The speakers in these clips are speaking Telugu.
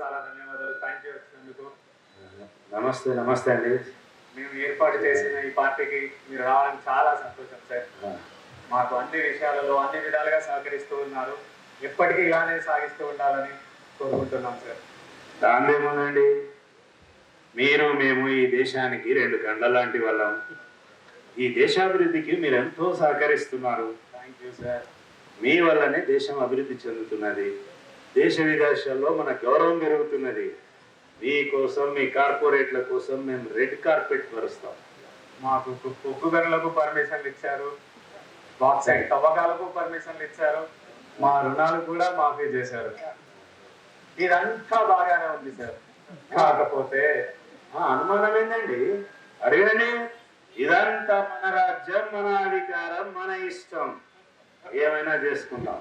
చాలా ధన్యవాదాలు. థ్యాంక్ యూ వచ్చినందుకు నమస్తే నమస్తే అండి. మేము ఏర్పాటు చేసిన ఈ పార్టీకి మీరు రావడం చాలా సంతోషం సార్. మాకు అన్ని విషయాలలో అన్ని విధాలుగా సహకరిస్తూ ఉన్నారు. ఎప్పటికీ ఇలానే సాగిస్తూ ఉండాలని కోరుకుంటున్నాం సార్. దాందేముందండి మీరు మేము ఈ దేశానికి రెండు కండ్ల లాంటి వాళ్ళం. ఈ దేశాభివృద్ధికి మీరు ఎంతో సహకరిస్తున్నారు. Thank you sir. మీ వల్లనే దేశం అభివృద్ధి చెందుతున్నది. దేశ విదేశాల్లో మన గౌరవం పెరుగుతున్నది. మీకోసం మీ కార్పొరేట్ల కోసం మేము రెడ్ కార్పెట్ పరుస్తాం మాకు ఉక్కు గనులకు పర్మిషన్లు ఇచ్చారు. తవ్వకాలకు పర్మిషన్లు ఇచ్చారు. మా రుణాలు కూడా మాఫీ చేశారు. ఇదంతా బాగానే ఉంది సార్. కాకపోతే ఆ, అనుమానం ఏందండి? అడగండి. ఇదంతా మన రాజ్యం మన అధికారం మన ఇష్టం. ఏమైనా చేసుకుందాం.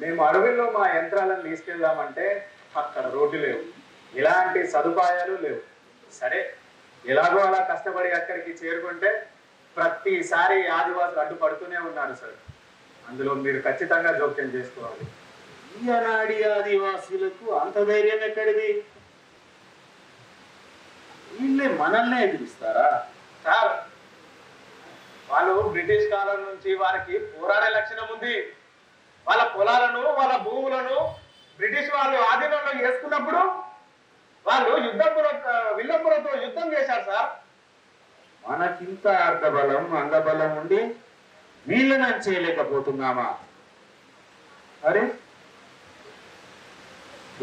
మేము అడవుల్లో మా యంత్రాలను తీసుకెళ్దామంటే అక్కడ రోడ్డు లేవు. ఇలాంటి సదుపాయాలు లేవు. సరే ఎలాగో అలా కష్టపడి అక్కడికి చేరుకుంటే ప్రతిసారి ఆదివాసులు అడ్డుపడుతూనే ఉన్నారు సార్. అందులో మీరు ఖచ్చితంగా జోక్యం చేసుకోవాలి. ఈనాడి ఆదివాసీలకు అంత ధైర్యం ఎక్కడిది? వీళ్ళే మనల్నే ఎదిరిస్తారా? సార్ వాళ్ళు బ్రిటిష్ కాలం నుంచి వారికి పోరాడే లక్షణం ఉంది. వాళ్ళ పొలాలను వాళ్ళ భూములను బ్రిటిష్ వాళ్ళు ఆధీనంలో చేసుకున్నప్పుడు వాళ్ళు యుద్ధంపుర విల్లంపురతో యుద్ధం చేశారు సార్. మనకింత అర్ధబలం అంగబలం ఉండి వీళ్ళని చేయలేకపోతున్నామా? అరే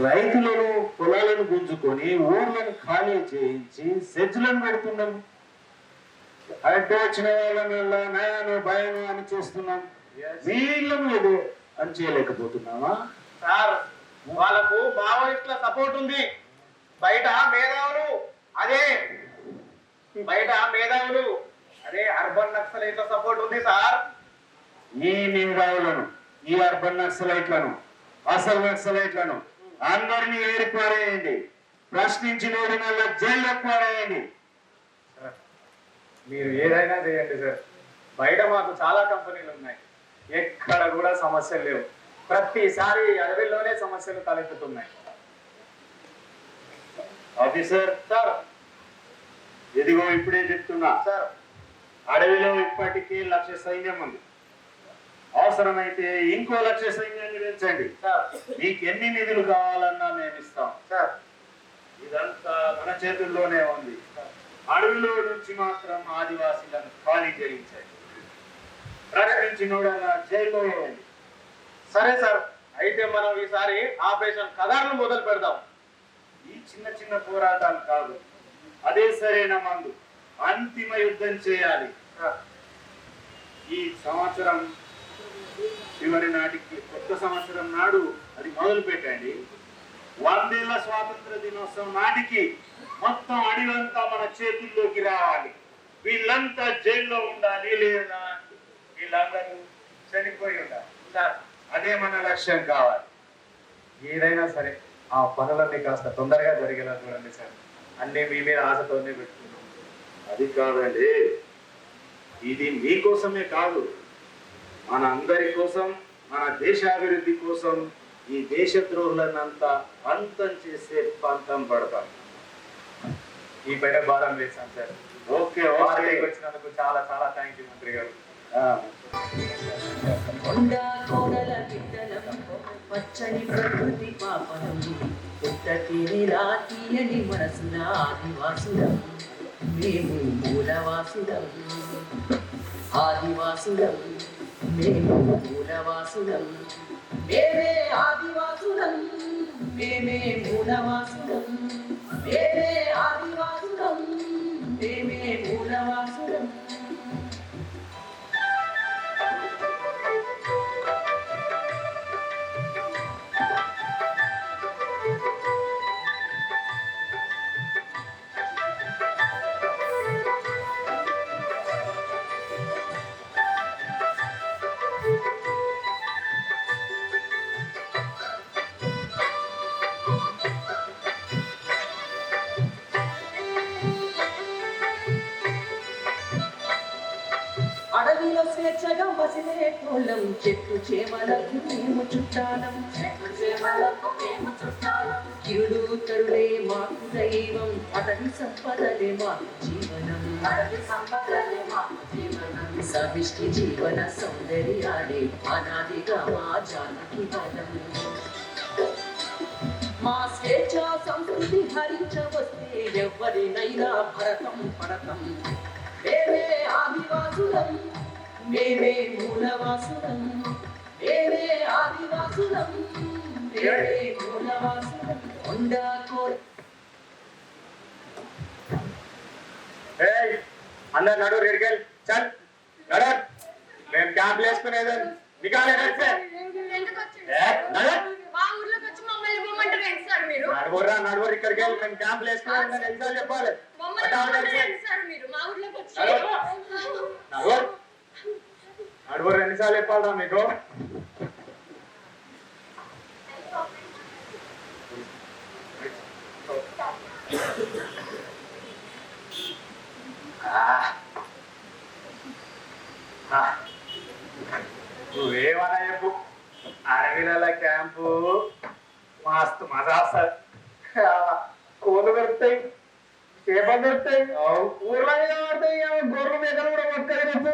రైతులను పొలాలను గుంజుకొని ఊర్లను ఖాళీ చేయించి సెజ్లను పెడుతున్నాం. అడ్డు వచ్చిన నయాను భయను అని చేస్తున్నాం. వీళ్ళను ఎదు అని చేయలేకపోతున్నామా సార్ వాళ్ళకు మావోయిస్టుల సపోర్ట్ ఉంది. బయట మేధావులు అదే బయట మేధావులు అదే అర్బన్ నక్సలైట్ల సపోర్ట్ ఉంది సార్. ఈ మేధావులను ఈ అర్బన్ నక్సలైట్లను అసలు నక్సలైట్లను అందరినీ ఏరిపారేయండి ప్రశ్నించిన వాడినల్లా జైల్లో పారేయండి. మీరు ఏదైనా చేయండి సార్. బయట మాకు చాలా కంపెనీలు ఉన్నాయి. ఎక్కడ కూడా సమస్యలు లేవు. ప్రతిసారి అడవిలోనే సమస్యలు తలెత్తుతున్నాయి. ఆఫీసర్ సార్ ఇదిగో ఇప్పుడే చెప్తున్నా. సార్. అడవిలో ఇప్పటికీ లక్ష సైన్యం ఉంది. అవసరమైతే ఇంకో లక్ష సైన్యాన్ని పెంచండి. సార్. మీకు ఎన్ని నిధులు కావాలన్నా మేము ఇస్తాం. సార్. ఇదంతా మన చేతుల్లోనే ఉంది. అడవిలో నుంచి మాత్రం ఆదివాసీలను ఖాళీ చేయించండి. ప్రశ్నించినోడలా జైల్లో సరే సార్ అయితే మనం ఈసారి ఆపరేషన్ కథను మొదలు పెడదాం. ఈ చిన్న చిన్న పోరాటాలు కాదు అదే సరైన మందు. అంతిమ యుద్ధం చేయాలి. ఈ సంవత్సరం చివరి నాటికి కొత్త సంవత్సరం నాడు అది మొదలు పెట్టండి. వందేళ్ళ స్వాతంత్ర దినోత్సవం నాటికి మొత్తం అడివంతా మన చేతుల్లోకి రావాలి. వీళ్ళంతా జైల్లో ఉండాలి లేదా వీళ్ళందరూ చనిపోయి ఉండాలి సార్ అదే మన లక్ష్యం కావాలి. ఏదైనా సరే ఆ పనులన్నీ కాస్త తొందరగా జరిగేలా చూడండి సార్. అన్నీ మీ మీద ఆశతోనే పెట్టుకున్నాం అది కాదండి. ఇది మీకోసమే కాదు. మన అందరి కోసం మన దేశాభివృద్ధి కోసం ఈ దేశద్రోహులనంతా అంతం చేసే పంతం పడతాం. ఈ పైన భారం వేశాం సార్. ఓకే వచ్చినందుకు చాలా చాలా థ్యాంక్ యూ మంత్రి గారు. కొండ కోడల బిడ్డలం పచ్చని ప్రకృతి పాపనం పుట్టతిని రాతీయని మనసున ఆదివాసులం. మేము మూలవాసులం. ఆదివాసులం. మేము మూలవాసులం. మేమే ఆదివాసులం. మేమే మూలవాసులం. మేమే ఆదివాసులం. స్వేచ్ఛగా మసిలే చెట్టు చేమలకు మేము చుట్టాలం. చెట్టు చేమలకు మేము చుట్టాలం. కిరుడు తరుడే మాకు దైవం. అతని సంపదలే మాకు జీవనం. అతని సంపదలే మాకు జీవనం. సమిష్టి జీవన సౌందర్యాలే అనాదిగా మా జానకి బలం మా స్వేచ్ఛ సంస్కృతి హరించవస్తే ఎవరినైనా భరతం పడతం. మేమే ఆదివాసులం. మేమే మూలవాసులం మేమే ఆదివాసులం మేమే మూలవాసులం కొండా కోరి ఏయ్ అందరు నడు రెడికెళ్ళి చల్ నడ మేము క్యాంప్ వేసుకునేది నికాలే నడిచే ఎందుకు వచ్చిండు? ఏ, నడు. మా ఊర్లోకి వచ్చి మమ్మల్ని పొమ్మంటారు ఏంటి సార్ మీరు? నడువురా నడువురు ఇక్కడికి వెళ్ళి మేము క్యాంప్ వేసుకునేది ఎన్నిసార్లు చెప్పాలి? మమ్మల్ని అట్లా ఎన్నిసార్లు చెప్పాలరా మీకు. నువ్వేమన్నా చెప్పు. అడవిల క్యాంపు. మస్తు మజా వస్తుంది. కోళ్ళు దొరుకుతాయి చేపలు దొరుకుతాయి ఊర్లో మీద గొర్రెలు మేకలు కూడా పట్టుకొని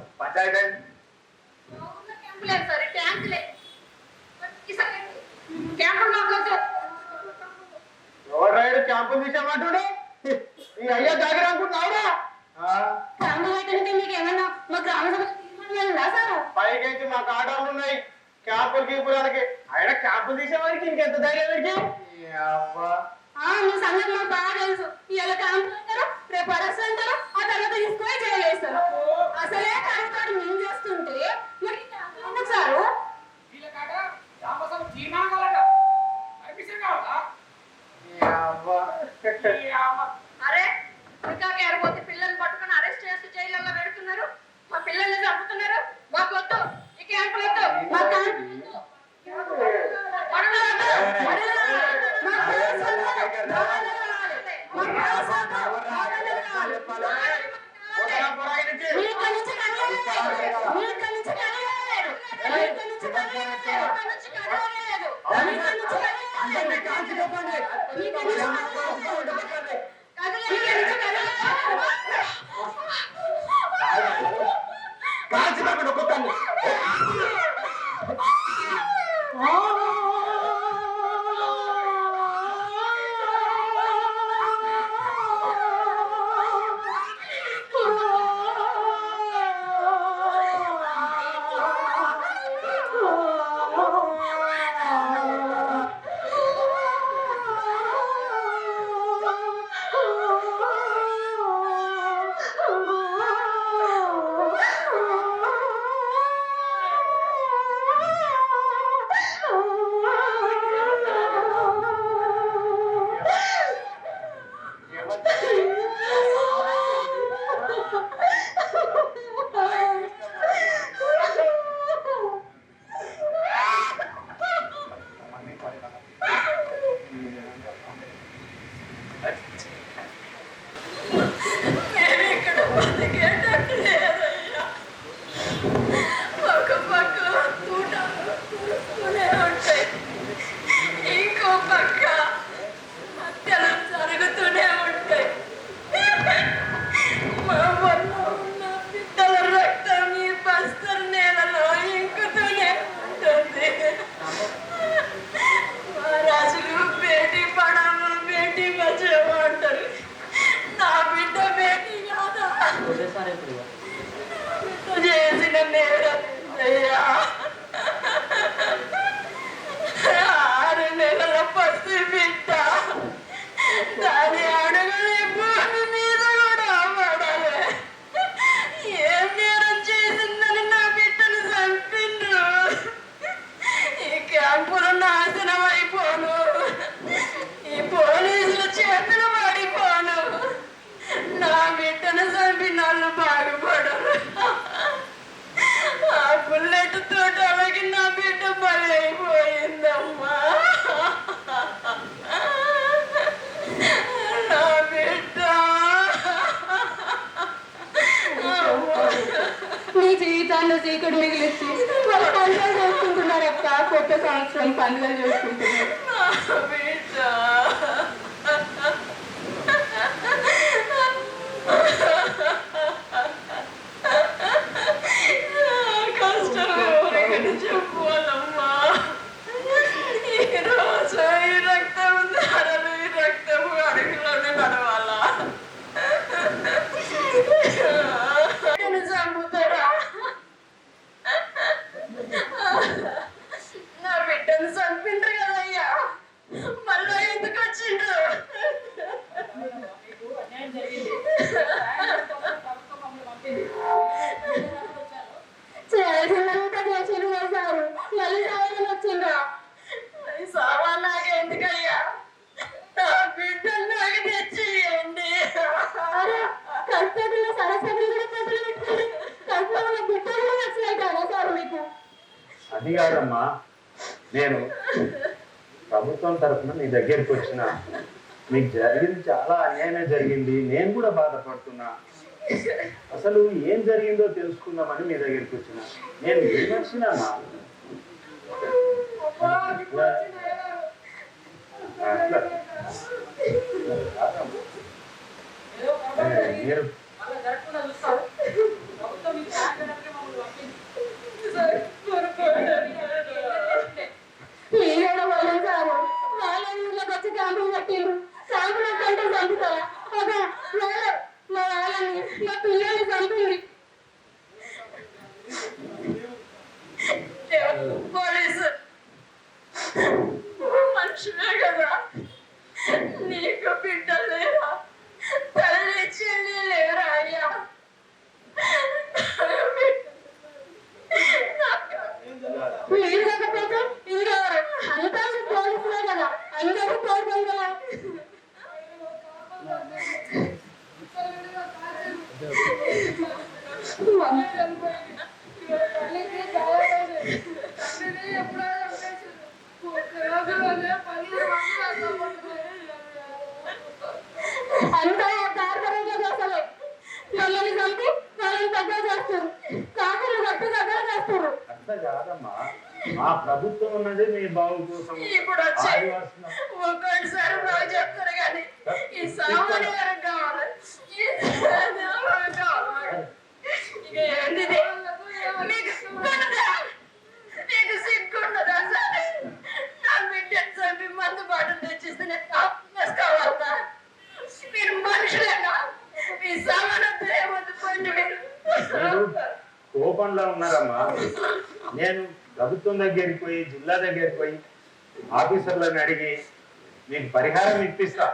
పంచాయతీ అయింది. క్యాంపు మాకు రైడ్ క్యాంపు తీసామంటుడు ఈ అయ్యా దగ్గర అనుకుంటున్నావురా? క్యాంపు మీకు మా గ్రామ మాకు ఉన్నాయి. క్యాంపులు గీపులకి అయినా క్యాంపులు తీసేవారికి ఇంకెంత ధైర్యం వీడికి? ఈ అబ్బా. మీ సంగతి మాకు బాగా తెలుసు. ఇలా క్యాంపులు అంటారు? రేపు అరెస్ట్ అంటారు? ఆ తర్వాత తీసుకొని జైలు వేస్తారు అసలే క్యాంప్ కార్డు మేము చేస్తుంటే మరి సారు. అరే ఇంకా కేరపోతే పిల్లల్ని పట్టుకొని అరెస్ట్ చేసి జైల్లో పెడుతున్నారు మా పిల్లల్ని చంపుతున్నారు మాకు వద్దు ఈ క్యాంపు వద్దు మా క్యాంపు వద్దు. వడలు వద్దు. వడలు వద్దు. మా పిల్లల్ని చంపుతున్నారు. మా పిల్లల్ని చంపుతున్నారు. మా పిల్లల్ని కావాలి. పోరా, పోరా ఇక్కడి నుంచి. మీరు ఇక్కడి నుంచి కదలలేదు. మీరు ఇక్కడి నుంచి కదలలేదు. మీరు ఇక్కడి నుంచి కదలలేదు. ఇక్కడి నుంచి కదలలేదు. మీరు ఇక్కడి నుంచి కదలలేదు. అందరినీ కాల్చి చెప్పండి. మీరు ఇక్కడి నుంచి కదలలేదు. కదలలేదు. ఇక్కడి నుంచి కదలలేదు. కాల్చి చెప్పండి ఒక్కొక్కరిని. సంవత్సరాలు పండుగ చేసుకుంటున్నారు నా బిడ్డ కష్టం ఎవరికని చెప్పుకోవాలమ్మా ఈ రోజు ఈ రక్తం ధారలు ఈ రక్తం అడుగులోనే నడవాలా నేను చంపుతారా నా బిడ్డను చంపిండ్రు కదయ్యా మళ్ళా ఎందుకు వచ్చిండ్రు చేసినంత చేసిరు వేశారు మళ్ళీ సాయం వచ్చిండ్రా ఈ సామాన్ నాకు ఎందుకయ్యా నా బిడ్డను నాకు తెచ్చి ఇవ్వండి అరే కర్తవ్యంలో సరస్వతి కూడా చేతులు పెట్టుకుని కర్తవ్యంలో బిడ్డలు కూడా వచ్చినాయి కదా సార్ మీకు అది కాదమ్మా నేను ప్రభుత్వం తరఫున నీ దగ్గరికి వచ్చిన మీకు జరిగింది చాలా అన్యాయమే జరిగింది నేను కూడా బాధపడుతున్నా. అసలు ఏం జరిగిందో తెలుసుకుందామని మీ దగ్గరికి వచ్చిన. నేను విమర్శనమ్మా మీరు మీరేదో వాళ్ళు సార్ వాళ్ళ ఊళ్ళోకి వచ్చి క్యాంపులు కట్టిండ్రు క్యాంపులు కంటే చంపుతారా ఒక వాళ్ళ మా వాళ్ళని మా పిల్లల్ని చంపింది పోలీసు మనుషులే కదా నీకు బిడ్డలు లేరా తల్లి చెల్లి లేరా అయ్యా మీరు కాకపోతే ఇంకెవరు అంతా పోలీసులే కదా అందరూ పోలీసులు కదా అంతా కార్పొరేట్ల కోసమే మమ్మల్ని చంపి వాళ్ళని దగ్గర చేస్తారు కాకలు గట్టు దగ్గర చేస్తారు అట్లా కాదమ్మా మా ప్రభుత్వం ఉన్నది మీ బాగు కోసం ఇప్పుడు వచ్చి ఒక్కొక్కసారి నాకు చెప్తారు కానీ ఈ సామాన్య వరకు కావాలి. ఇక ఏంటిది మీకు మీకు సరే? నా బిడ్డను చంపి మందు బాటలు తెచ్చిస్తే నేను మీరు మనుషులేనా? మీ సామానంతా ఏమొద్దు మీరు కోపంలో ఉన్నారమ్మా. నేను ప్రభుత్వం దగ్గరికి పోయి జిల్లా దగ్గరికి పోయి ఆఫీసర్లను అడిగి మీకు పరిహారం ఇప్పిస్తా.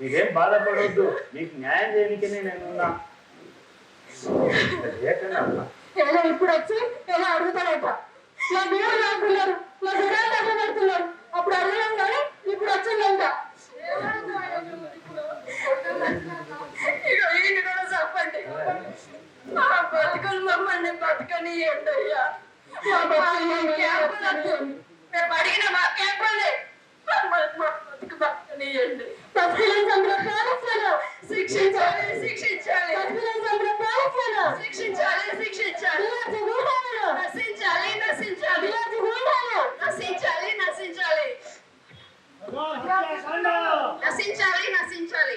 మీరేం బాధపడవద్దు మీకు న్యాయం చేయడానికనే నేను ఉన్నా ఇప్పుడు వచ్చి పెడుతున్నారు అప్పుడు కానీ ఇప్పుడు వచ్చిందంట. చెప్పండి. బతుకులు మమ్మల్ని బతకనియండి అయ్యా. మేము అడిగిన మా పోలీసులను శిక్షించాలి శిక్షించాలి శిక్షించాలి శిక్షించాలి నశించాలి నశించాలి నశించాలి నశించాలి నశించాలి నశించాలి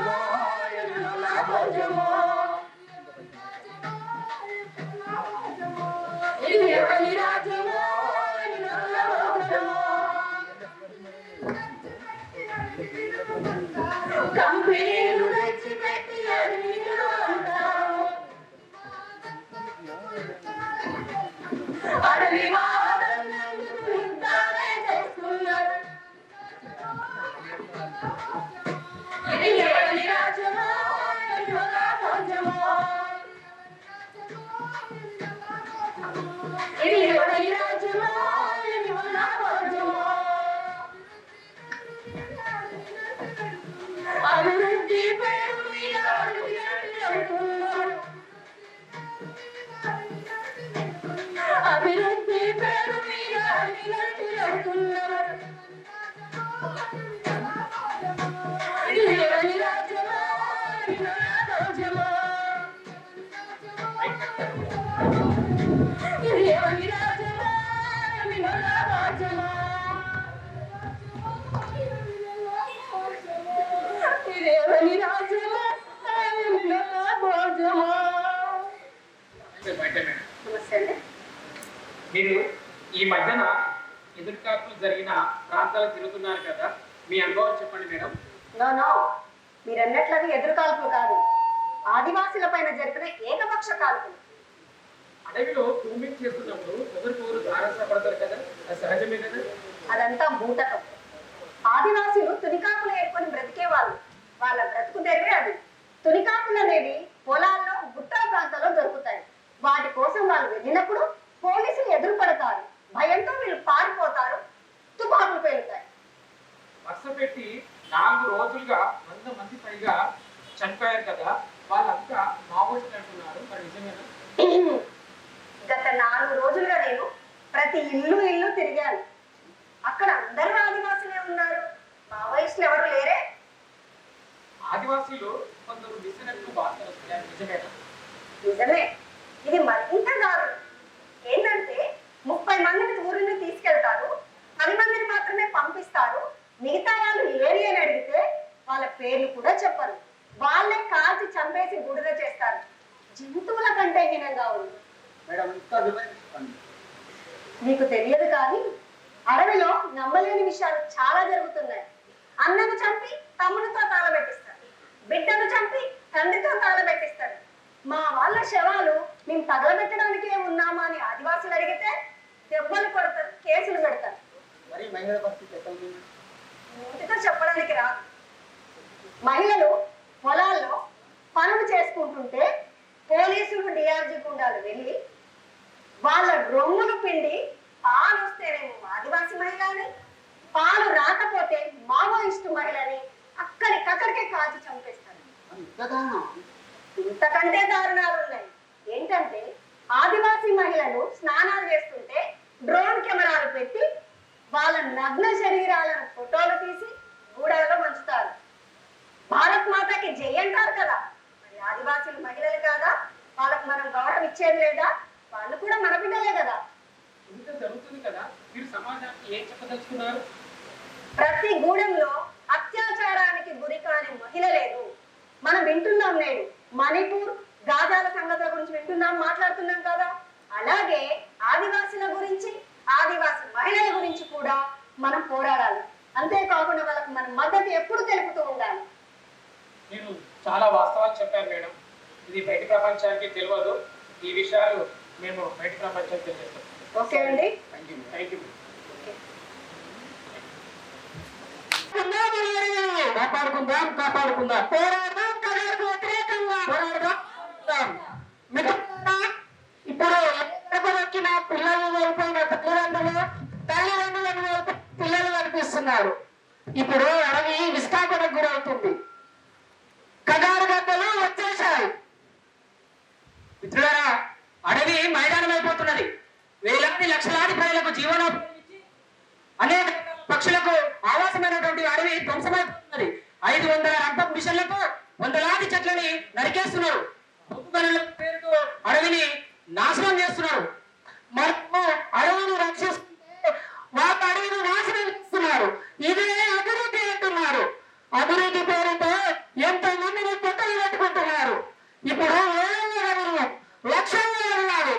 కంపెనీలు ఏకపక్ష కాల్పులు అడవిలో గ్రూమింగ్ చేస్తున్నప్పుడు ఒకరికొకరు ధారసపడతారు కదా? అది సహజమే కదా? అదంతా బూటకం ఆదివాసులు తునికాకులు ఏర్కొని బ్రతికేవాళ్ళు. వాళ్ళ బ్రతుకు తెరివే అది. తునికాకులు అనేవి పొలాల్లో గుట్టల ప్రాంతాల్లో దొరుకుతాయి. వాటి కోసం వాళ్ళు వెళ్ళినప్పుడు పోలీసులు ఎదురు పడతారు భయంతో వీళ్ళు పారిపోతారు. తుపాకులు పేలుతాయి. వరుస పెట్టి నాలుగు రోజులుగా వంద మంది పైగా చనిపోయారు కదా? వాళ్ళంతా మావోయిస్టులు అంటున్నారు మరి నిజమేనా? గత నాలుగు రోజులుగా నేను ప్రతి ఇల్లు ఇల్లు తిరిగాను. అక్కడ అందరూ ఆదివాసులే ఉన్నారు. మావోయిస్టులు ఎవరు లేరే. ఆదివాసీలు కొందరు మిసినట్లు వార్తలు వస్తున్నాయి నిజమేనా? నిజమే. ఇది మరింత దారుణం. ఏంటంటే ముప్పై మందిని ఊరిని తీసుకెళ్తారు. పది మందిని మాత్రమే పంపిస్తారు. మిగతా వాళ్ళు ఏరి అని అడిగితే వాళ్ళ పేర్లు కూడా చెప్పరు. వాళ్ళే కాల్చి చంపేసి బుడిద చేస్తారు. జంతువుల కంటే హీనంగా ఉంది. మీకు తెలియదు కానీ అడవిలో నమ్మలేని విషయాలు చాలా జరుగుతున్నాయి. అన్నను చంపి తమ్ముడితో తాళబెట్టిస్తారు. బిడ్డను చంపి తండ్రితో తాళబెట్టిస్తారు. మా వాళ్ళ శవాలు మేము తగలబెట్టడానికే ఉన్నామా అని ఆదివాసులు అడిగితే దెబ్బలు కొడతారు కేసులు పెడతారు. నోటితో చెప్పడానికి రాదు. మహిళలు పొలాల్లో పనులు చేసుకుంటుంటే పోలీసులు డిఆర్జీ గుండాలు వెళ్ళి వాళ్ళ రొమ్ములు పిండి పాలు వస్తేనేమో ఆదివాసి మహిళని పాలు రాకపోతే మావోయిస్టు మహిళని అక్కడికక్కడికే కాల్చి చంపేస్తారు. ఇంతకంటే దారుణాలు ఉన్నాయి. ఏంటంటే ఆదివాసి మహిళలు స్నానాలు చేస్తుంటే డ్రోన్ కెమెరాలు పెట్టి వాళ్ళ నగ్న శరీరాలను ఫోటోలు తీసి గూడాలలో ఉంచుతారు భారత్ మాతకి జై అంటారు కదా. మరి ఆదివాసీలు మహిళలు కాదా? వాళ్ళకు మనం గౌరవం ఇచ్చేది లేదా? వాళ్ళు కూడా మన బిడ్డలే కదా. ఇంత జరుగుతుంది కదా మీరు సమాజానికి ఏం చెప్పదలుచుకున్నారు? ప్రతి గూడెంలో అత్యాచారానికి గురి కాని మహిళ లేదు. మనం వింటున్నాం నేడు. మణిపూర్ గాజాల సంగతుల గురించి వింటున్నాం మాట్లాడుతున్నాం కదా. అలాగే ఆదివాసుల గురించి ఆదివాసి మహిళల గురించి కూడా మనం పోరాడాలి. అంతేకాకుండా వాళ్ళకి మన మద్దతు ఎప్పుడు తెలుపుతూ ఉండాలి. మీరు చాలా వాస్తవాలు చెప్పారు మేడం. ఇది బయట ప్రపంచానికి తెలియదు. ఈ విషయాలు మేము బయట ప్రపంచానికి తెలియజేస్తాం. ఓకే అండి. థ్యాంక్ యూ కాపాడుకుందాం కాపాడుకుందాం. పోరాడదాం కలలకు వ్యతిరేకంగా పోరాడదాం. మిత్రులారా, ఇప్పుడు ఎక్కడికి నా పిల్లలు వెళ్ళిపోయిన తల్లిదండ్రులు తల్లిదండ్రులను పిల్లలు కనిపిస్తున్నారు. ఇప్పుడు అడవి విస్తాపనకు గురవుతుంది కగారు గద్దలు వచ్చేసాయి మిత్రులారా అడవి మైదానం అయిపోతున్నది వేలాది లక్షలాది ప్రజలకు జీవనోపాధి అనేక పక్షులకు ఆవాసమైనటువంటి అడవి ధ్వంసమైపోతున్నది ఐదు వందల రంపం మిషన్లతో వందలాది చెట్లని నరికేస్తున్నారు. పేరుతో అడవిని నాశనం చేస్తున్నారు. మనము అడవిని రక్షిస్తుంటే వాళ్ళ అడవిని నాశనం చేస్తున్నారు. ఇదే అభివృద్ధి అంటున్నారు. అభివృద్ధి పేరుతో ఎంతో మందిని పొట్టలు పెట్టుకుంటున్నారు. ఇప్పుడు వేల లక్షల్లో ఉన్నారు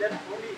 then only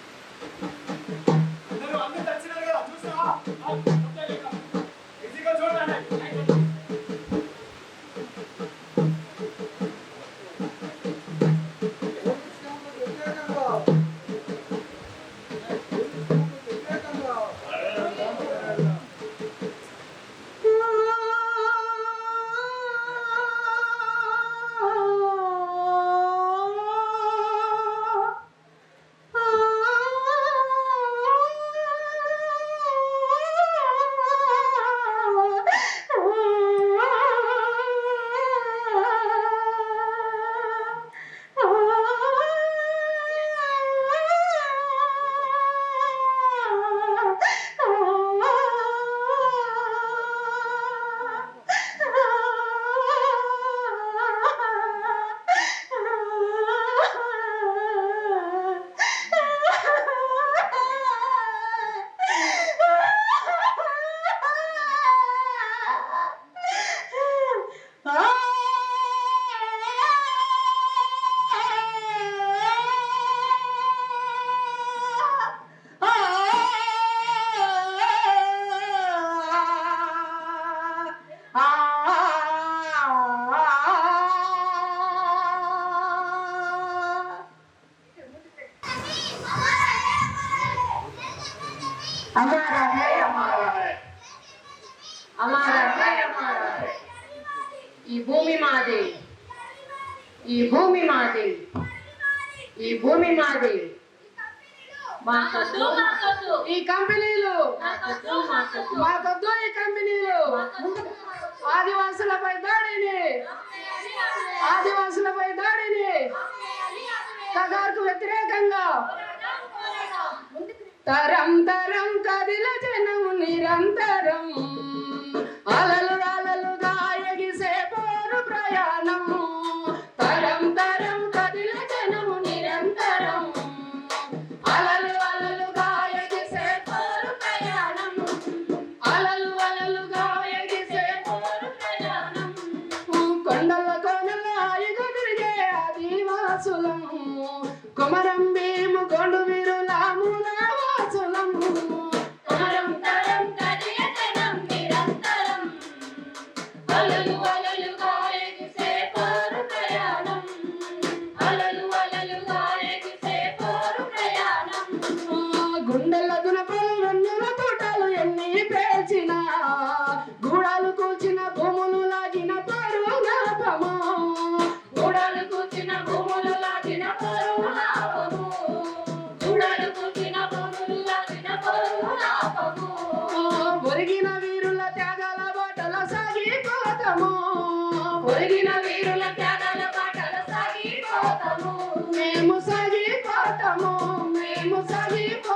ఈ భూమి మాది. ఈ భూమి మాది. ఈ భూమి మాది. ఈ కంపెనీలు. మా మాకొద్దు ఈ కంపెనీలు. ఆదివాసులపై దాడిని. ఆదివాసులపై దాడిని. కగార్కు వ్యతిరేకంగా. తరం తరం కదిల జనం నిరంతరం అలలు పోతాము. ఒరిగిన వీరుల త్యాగాల పాటలు సాగిపోతాము. మేము సాగిపోతాము. మేము సాగిపో